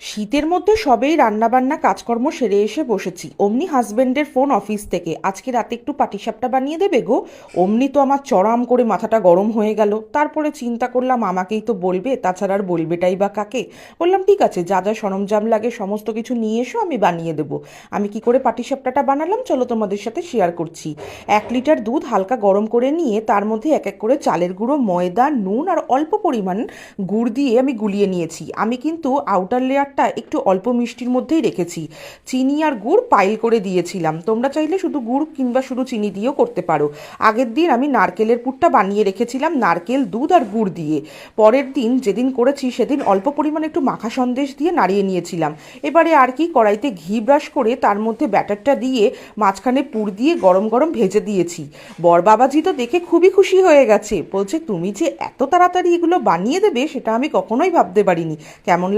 শীতের মধ্যে সবেই রান্নাবান্না কাজকর্ম সেরে এসে বসেছি। অমনি হাজবেন্ডের ফোন অফিস থেকে। আজকে রাতে একটু পাটিসাপটা বানিয়ে দেবে গো? অমনি তো আমার চড়াম করে মাথাটা গরম হয়ে গেল। তারপরে চিন্তা করলাম, আমাকেই তো বলবে, তাছাড়া আর বলবেটাই বা কাকে? বললাম, ঠিক আছে, যা যা সরঞ্জাম লাগে সমস্ত কিছু নিয়ে এসো, আমি বানিয়ে দেবো। আমি কি করে পাটিসাপটাটা বানালাম? চলো তোমাদের সাথে শেয়ার করছি। এক লিটার দুধ হালকা গরম করে নিয়ে তার মধ্যে এক এক করে চালের গুঁড়ো, ময়দা, নুন আর অল্প পরিমাণ গুড় দিয়ে আমি গুলিয়ে নিয়েছি। আমি কিন্তু আউটার লেয়ারটা একটু অল্প মিষ্টির মধ্যেই রেখেছি। চিনি আর গুড় পাইল করে দিয়েছিলাম। তোমরা চাইলে শুধু গুড় কিংবা শুধু চিনি দিয়েও করতে পারো। আগের দিন আমি নারকেলের পুরটা বানিয়ে রেখেছিলাম নারকেল, দুধ আর গুড় দিয়ে। পরের দিন যেদিন করেছি সেদিন অল্প পরিমাণে একটু মাখা সন্দেশ দিয়ে নাড়িয়ে নিয়েছিলাম। এবারে আর কি কড়াইতে ঘি ব্রাশ করে তার মধ্যে ব্যাটারটা দিয়ে মাঝখানে পুর দিয়ে গরম গরম ভেজে দিয়েছি। বর বাবাজি তো দেখে খুবই খুশি হয়ে গেছে। বলছে, তুমি যে এত তাড়াতাড়ি এগুলো বানিয়ে দেবে সেটা আমি কখনোই ভাবতে পারিনি। কেমন